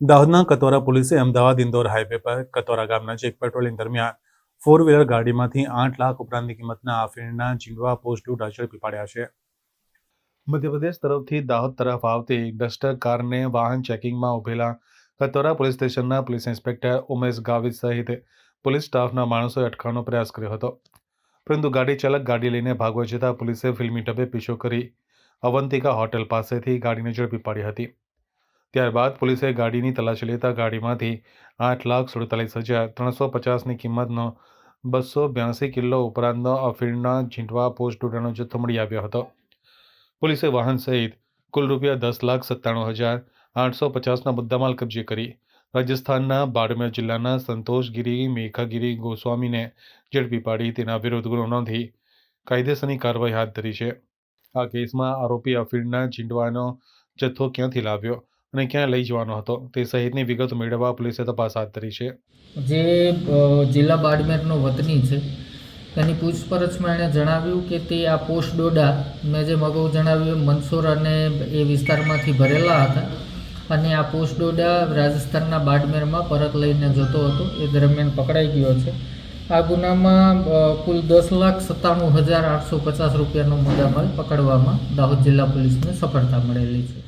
દાહોદના કતોરા પોલીસે અમદાવાદ, ઇન્દોર હાઈવે પર કતોરા ગામ નજીક પેટ્રોલિંગ દરમિયાન ફોર વ્હીલર ગાડીમાંથી આઠ લાખ ઉપરાંતની કિંમતના આફીણના ચીંડવા પોસ્ટ ડૂડા ઝડપી પાડ્યા છે. મધ્યપ્રદેશ તરફથી દાહોદ તરફ આવતી ડસ્ટર કારને વાહન ચેકિંગમાં ઉભેલા કતોરા પોલીસ સ્ટેશનના પોલીસ ઇન્સ્પેક્ટર ઉમેશ ગાવિત સહિત પોલીસ સ્ટાફના માણસોએ અટકાવવાનો પ્રયાસ કર્યો હતો. પરંતુ ગાડી ચાલક ગાડી લઈને ભાગવા જતાં પોલીસે ફિલ્મી ઢબે પીછો કરી અવંતિકા હોટેલ પાસેથી ગાડીને ઝડપી પાડી હતી. ત્યારબાદ પોલીસે ગાડીની તલાશી લેતા ગાડીમાંથી આઠ લાખ સુડતાલીસ હજાર ત્રણસો પચાસની કિંમતનો બસો બ્યાસી કિલો ઉપરાંતનો અફીણના ઝીંડવા પોસ્ટ ડોડાનો જથ્થો મળી આવ્યો હતો. પોલીસે વાહન સહિત કુલ રૂપિયા દસ લાખ સત્તાણું હજાર આઠસો પચાસના મુદ્દામાલ કબજે કરી રાજસ્થાનના બાડમેર જિલ્લાના સંતોષગીરી, મેઘાગીરી, ગોસ્વામીને ઝડપી પાડી તેના વિરોધ ગુનો નોંધી કાયદેસરની કાર્યવાહી હાથ ધરી છે. આ કેસમાં આરોપી અફીણના ઝીંડવાનો જથ્થો ક્યાંથી લાવ્યો? અને ક્યાં લઈ જવાનો હતો? તે સહિતની વિગત મેળવવા પોલીસે તપાસ હાથ ધરી છે. જે જિલ્લા બાડમેરનો વતની છે, તેની પૂછપરછમાં એણે જણાવ્યું કે તે આ પોસ્ટ ડોડા મેં જેમ અગાઉ જણાવ્યું એમ અને એ વિસ્તારમાંથી ભરેલા હતા અને આ પોસ્ટ ડોડા રાજસ્થાનના બાડમેરમાં પરત લઈને જતો હતો. એ દરમિયાન પકડાઈ ગયો છે. આ ગુનામાં કુલ દસ લાખ સત્તાણું હજાર આઠસો પચાસ રૂપિયાનો મુદ્દામાલ પકડવામાં દાહોદ જિલ્લા પોલીસને સફળતા મળેલી છે.